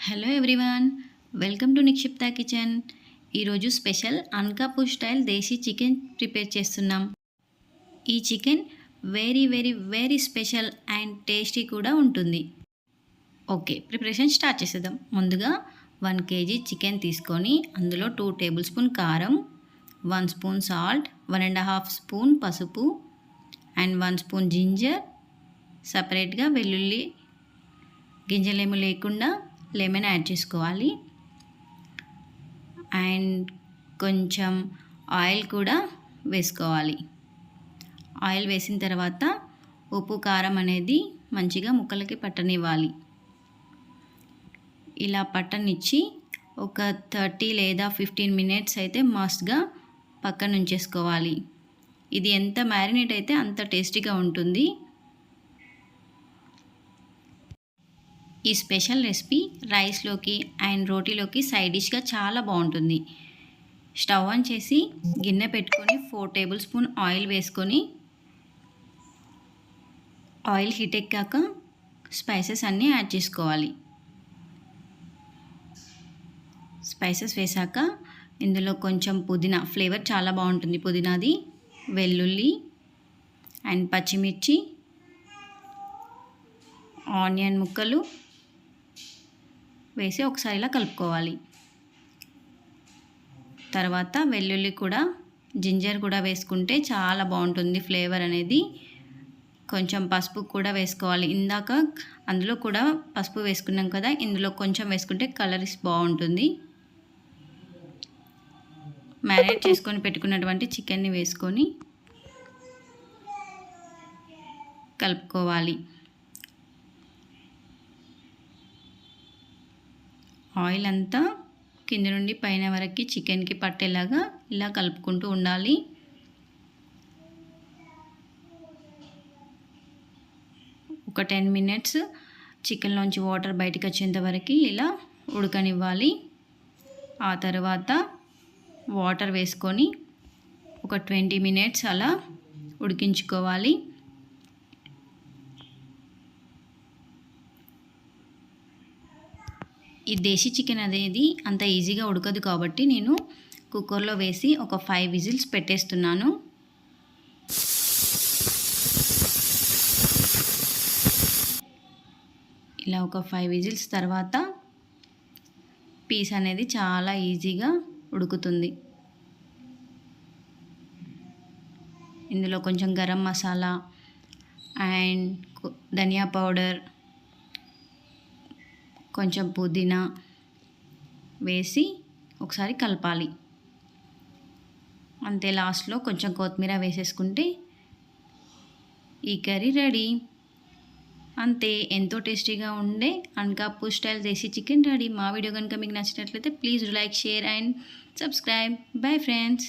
Hello everyone welcome to Nikshipta kitchen ఈరోజు special Anakapur style desi chicken prepare చేస్తున్నాం. ఈ chicken very very very special and tasty కూడా ఉంటుంది. Okay preparation start చేసేద్దాం. ముందుగా one KG chicken తీసుకొని అందులో టూ టేబుల్ స్పూన్ కారం one spoon salt one and half spoon పసుపు అండ్ వన్ స్పూన్ జింజర్ సపరేట్గా వెల్లుల్లి గింజలేమి లేకుండా లెమన్ యాడ్ చేసుకోవాలి. అండ్ కొంచెం ఆయిల్ కూడా వేసుకోవాలి. ఆయిల్ వేసిన తర్వాత ఉప్పు కారం అనేది మంచిగా ముక్కలకి పట్టనివ్వాలి. ఇలా పట్టనిచ్చి ఒక థర్టీ లేదా ఫిఫ్టీన్ మినిట్స్ అయితే మస్ట్గా పక్కన ఉంచేసుకోవాలి ఇది ఎంత మ్యారినేట్ అయితే అంత టేస్టీగా ఉంటుంది. ఈ స్పెషల్ రెసిపీ రైస్లోకి అండ్ రోటీలోకి సైడ్ డిష్గా చాలా బాగుంటుంది. స్టవ్ ఆన్ చేసి గిన్నె పెట్టుకొని ఫోర్ టేబుల్ స్పూన్ ఆయిల్ వేసుకొని ఆయిల్ హీట్ ఎక్కాక స్పైసెస్ అన్నీ యాడ్ చేసుకోవాలి. స్పైసెస్ వేసాక ఇందులో కొంచెం పుదీనా ఫ్లేవర్ చాలా బాగుంటుంది పుదీనాది వెల్లుల్లి అండ్ పచ్చిమిర్చి ఆనియన్ ముక్కలు వేసి ఒకసారి ఇలా కలుపుకోవాలి. తర్వాత వెల్లుల్లి కూడా జింజర్ కూడా వేసుకుంటే చాలా బాగుంటుంది ఫ్లేవర్ అనేది. కొంచెం పసుపు కూడా వేసుకోవాలి. ఇందాక అందులో కూడా పసుపు వేసుకున్నాం కదా ఇందులో కొంచెం వేసుకుంటే కలర్స్ బాగుంటుంది. మ్యారినేట్ చేసుకొని పెట్టుకున్నటువంటి చికెన్ని వేసుకొని కలుపుకోవాలి. ఆయిల్ అంతా కింద నుండి పైన వరకు చికెన్కి పట్టేలాగా ఇలా కలుపుకుంటూ ఉండాలి. ఒక టెన్ మినిట్స్ చికెన్లోంచి వాటర్ బయటకు వచ్చేంత వరకు ఇలా ఉడకనివ్వాలి. ఆ తర్వాత వాటర్ వేసుకొని ఒక ట్వంటీ మినిట్స్ అలా ఉడికించుకోవాలి. ఈ దేశీ చికెన్ అనేది అంత ఈజీగా ఉడకదు కాబట్టి నేను కుక్కర్లో వేసి ఒక ఫైవ్ విజిల్స్ పెట్టేస్తున్నాను. ఇలా ఒక ఫైవ్ విజిల్స్ తర్వాత పీస్ అనేది చాలా ఈజీగా ఉడుకుతుంది. ఇందులో కొంచెం garam masala and dhaniya powder కొంచెం పుదీనా వేసి ఒకసారి కలపాలి. అంతే లాస్ట్లో కొంచెం కొత్తిమీర వేసేసుకుంటే ఈ కర్రీ రెడీ. అంతే ఎంతో టేస్టీగా ఉండే Anakapu style desi chicken ready. మా వీడియో కనుక మీకు నచ్చినట్లయితే please like share and subscribe. Bye friends.